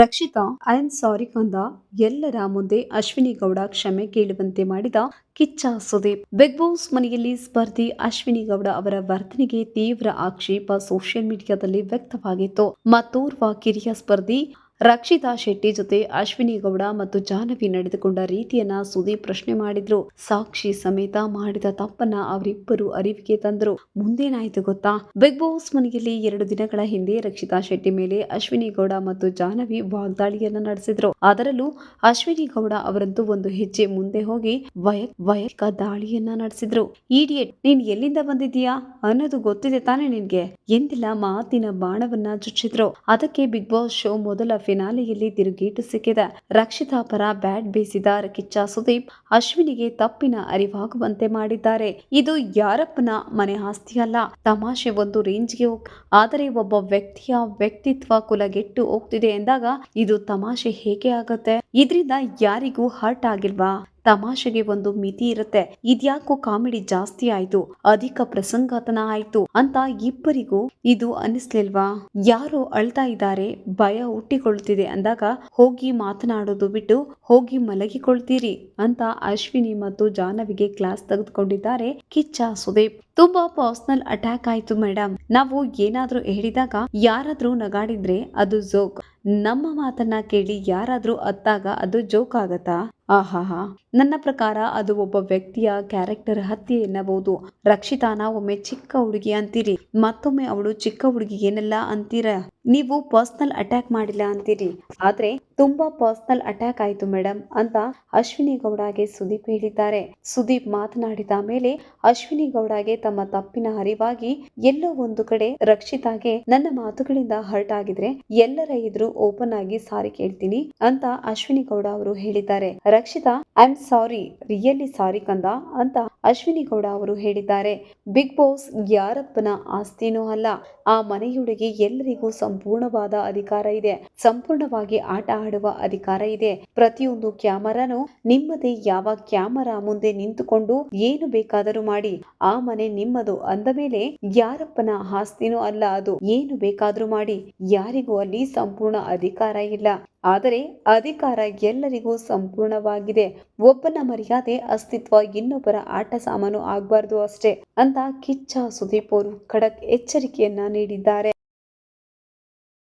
Rakshita I am ಸಾರಿ ಕಂದ. ಎಲ್ಲರ ಮುಂದೆ ಅಶ್ವಿನಿ ಗೌಡ ಕ್ಷಮೆ ಕೇಳುವಂತೆ ಮಾಡಿದ ಕಿಚ್ಚ ಸುದೀಪ್. ಬಿಗ್ ಬಾಸ್ ಮನೆಯಲ್ಲಿ ಸ್ಪರ್ಧಿ ಅಶ್ವಿನಿ ಗೌಡ ಅವರ ವರ್ತನೆಗೆ ತೀವ್ರ ಆಕ್ಷೇಪ ಸೋಷಿಯಲ್ ಮೀಡಿಯಾದಲ್ಲಿ ವ್ಯಕ್ತವಾಗಿತ್ತು. ಮತ್ತೋರ್ವ ಕಿರಿಯ ಸ್ಪರ್ಧಿ ರಕ್ಷಿತಾ ಶೆಟ್ಟಿ ಜೊತೆ ಅಶ್ವಿನಿ ಗೌಡ ಮತ್ತು ಜಾಹ್ನವಿ ನಡೆದುಕೊಂಡ ರೀತಿಯನ್ನ ಸುದೀಪ್ ಪ್ರಶ್ನೆ ಮಾಡಿದ್ರು. ಸಾಕ್ಷಿ ಸಮೇತ ಮಾಡಿದ ತಪ್ಪನ್ನ ಅವರಿಬ್ಬರು ಅರಿವಿಗೆ ತಂದ್ರು. ಮುಂದೇನಾಯ್ತು ಗೊತ್ತಾ? ಬಿಗ್ ಬಾಸ್ ಮನೆಯಲ್ಲಿ ಎರಡು ದಿನಗಳ ಹಿಂದೆ ರಕ್ಷಿತಾ ಶೆಟ್ಟಿ ಮೇಲೆ ಅಶ್ವಿನಿ ಗೌಡ ಮತ್ತು ಜಾಹ್ನವಿ ವಾಗ್ದಾಳಿಯನ್ನ ನಡೆಸಿದ್ರು. ಅದರಲ್ಲೂ ಅಶ್ವಿನಿ ಗೌಡ ಅವರಂತೂ ಒಂದು ಹೆಜ್ಜೆ ಮುಂದೆ ಹೋಗಿ ವಯ ವಯಕ ದಾಳಿಯನ್ನ ನಡೆಸಿದ್ರು. ಈಡಿಯಟ್, ನೀನ್ ಎಲ್ಲಿಂದ ಬಂದಿದ್ದೀಯಾ? ಅನ್ನೋದು ಗೊತ್ತಿದೆ ತಾನೇ ನಿನ್ಗೆ? ಎಂದೆಲ್ಲ ಮಾತಿನ ಬಾಣವನ್ನ ಚುಚ್ಚಿದ್ರು. ಅದಕ್ಕೆ ಬಿಗ್ ಬಾಸ್ ಶೋ ಮೊದಲ ಫಿನಾಲೆಯಲ್ಲಿ ತಿರುಗೇಟು ಸಿಕ್ಕಿದ ರಕ್ಷಿತಾ ಪರ ಬ್ಯಾಟ್ ಬೀಸಿದ ಕಿಚ್ಚ ಸುದೀಪ್ ಅಶ್ವಿನಿಗೆ ತಪ್ಪಿನ ಅರಿವಾಗುವಂತೆ ಮಾಡಿದ್ದಾರೆ. ಇದು ಯಾರಪ್ಪನ ಮನೆ ಆಸ್ತಿಯಲ್ಲ ತಮಾಷೆ ಒಂದು ರೇಂಜ್ಗೆ ಆದರೆ ಒಬ್ಬ ವ್ಯಕ್ತಿಯ ವ್ಯಕ್ತಿತ್ವ ಕುಲಗೆಟ್ಟು ಹೋಗ್ತಿದೆ ಎಂದಾಗ ಇದು ತಮಾಷೆ ಹೇಗೆ ಆಗುತ್ತೆ? ಇದರಿಂದ ಯಾರಿಗೂ ಹರ್ಟ್ ಆಗಿಲ್ವಾ? ತಮಾಷೆಗೆ ಒಂದು ಮಿತಿ ಇರುತ್ತೆ. ಇದ್ಯಾಕೋ ಕಾಮಿಡಿ ಜಾಸ್ತಿ ಆಯ್ತು. ಅಧಿಕ ಪ್ರಸಂಗಾತನ ಆಯ್ತು ಅಂತ ಇಬ್ಬರಿಗೂ ಇದು ಅನಿಸ್ಲಿಲ್ವಾ? ಯಾರು ಅಳ್ತಾ ಇದ್ದಾರೆ. ಭಯ ಹುಟ್ಟಿಕೊಳ್ತಿದೆ ಅಂದಾಗ ಹೋಗಿ ಮಾತನಾಡೋದು ಬಿಟ್ಟು ಹೋಗಿ ಮಲಗಿಕೊಳ್ತೀರಿ ಅಂತ ಅಶ್ವಿನಿ ಮತ್ತು ಜಾಹ್ನವಿಗೆ ಕ್ಲಾಸ್ ತೆಗೆದುಕೊಂಡಿದ್ದಾರೆ ಕಿಚ್ಚ ಸುದೀಪ್. ತುಂಬಾ ಪರ್ಸನಲ್ ಅಟ್ಯಾಕ್ ಆಯ್ತು ಮೇಡಮ್ ನಾವು ಏನಾದ್ರೂ ಹೇಳಿದಾಗ ಯಾರಾದ್ರೂ ನಗಾಡಿದ್ರೆ ಅದು ಜೋಕ್. ನಮ್ಮ ಮಾತನ್ನ ಕೇಳಿ ಯಾರಾದ್ರೂ ಅತ್ತಾಗ ಅದು ಜೋಕ್ ಆಗತ್ತಾ? ಆಹಾಹಾ. ನನ್ನ ಪ್ರಕಾರ ಅದು ಒಬ್ಬ ವ್ಯಕ್ತಿಯ ಕ್ಯಾರೆಕ್ಟರ್ ಹತ್ಯೆ ಎನ್ನಬಹುದು. ರಕ್ಷಿತಾನ, ಒಮ್ಮೆ ಚಿಕ್ಕ ಹುಡುಗಿ ಅಂತೀರಿ. ಮತ್ತೊಮ್ಮೆ ಅವಳು ಚಿಕ್ಕ ಹುಡುಗಿ ಏನೆಲ್ಲ ಅಂತೀರ? ನೀವು ಪರ್ಸ್ನಲ್ ಅಟ್ಯಾಕ್ ಮಾಡಿಲ್ಲ ಅಂತೀರಿ. ಆದ್ರೆ ತುಂಬಾ ಪರ್ಸ್ನಲ್ ಅಟ್ಯಾಕ್ ಆಯ್ತು ಮೇಡಮ್ ಅಂತ ಅಶ್ವಿನಿ ಗೌಡಗೆ ಸುದೀಪ್ ಹೇಳಿದ್ದಾರೆ. ಸುದೀಪ್ ಮಾತನಾಡಿದ ಮೇಲೆ ಅಶ್ವಿನಿ ಗೌಡಗೆ ತಮ್ಮ ತಪ್ಪಿನ ಅರಿವಾಗಿ ಎಲ್ಲೋ ಒಂದು ಕಡೆ ರಕ್ಷಿತಾಗೆ, ನನ್ನ ಮಾತುಗಳಿಂದ ಹರ್ಟ್ ಆಗಿದ್ರೆ ಎಲ್ಲರ ಎದುರು ಓಪನ್ ಆಗಿ ಸಾರಿ ಕೇಳ್ತೀನಿ ಅಂತ ಅಶ್ವಿನಿ ಗೌಡ ಅವರು ಹೇಳಿದ್ದಾರೆ. Rakshita I am sorry really sorry ಕಂದ ಅಂತ ಅಶ್ವಿನಿ ಗೌಡ ಅವರು ಹೇಳಿದ್ದಾರೆ. ಬಿಗ್ ಬಾಸ್ ಯಾರಪ್ಪನ ಆಸ್ತಿನೂ ಅಲ್ಲ, ಆ ಮನೆಯೊಳಗೆ ಎಲ್ಲರಿಗೂ ಸಂಪೂರ್ಣವಾದ ಅಧಿಕಾರ ಇದೆ. ಸಂಪೂರ್ಣವಾಗಿ ಆಟ ಆಡುವ ಅಧಿಕಾರ ಇದೆ. ಪ್ರತಿಯೊಂದು ಕ್ಯಾಮರಾನು ನಿಮ್ಮದೇ, ಯಾವ ಕ್ಯಾಮರಾ ಮುಂದೆ ನಿಂತುಕೊಂಡು ಏನು ಬೇಕಾದರೂ ಮಾಡಿ. ಆ ಮನೆ ನಿಮ್ಮದು. ಅಂದ ಮೇಲೆ ಯಾರಪ್ಪನ ಆಸ್ತಿನೂ ಅಲ್ಲ ಅದು. ಏನು ಬೇಕಾದ್ರೂ ಮಾಡಿ. ಯಾರಿಗೂ ಅಲ್ಲಿ ಸಂಪೂರ್ಣ ಅಧಿಕಾರ ಇಲ್ಲ. ಆದರೆ ಅಧಿಕಾರ ಎಲ್ಲರಿಗೂ ಸಂಪೂರ್ಣವಾಗಿದೆ. ಒಬ್ಬನ ಮರ್ಯಾದೆ, ಅಸ್ತಿತ್ವ, ಇನ್ನೊಬ್ಬರ ಆಟ ಸಾಮಾನು ಆಗ್ಬಾರ್ದು ಅಷ್ಟೇ. ಅಂತ ಕಿಚ್ಚ ಸುದೀಪ್ ಅವರು ಖಡಕ್ ಎಚ್ಚರಿಕೆಯನ್ನ ನೀಡಿದ್ದಾರೆ.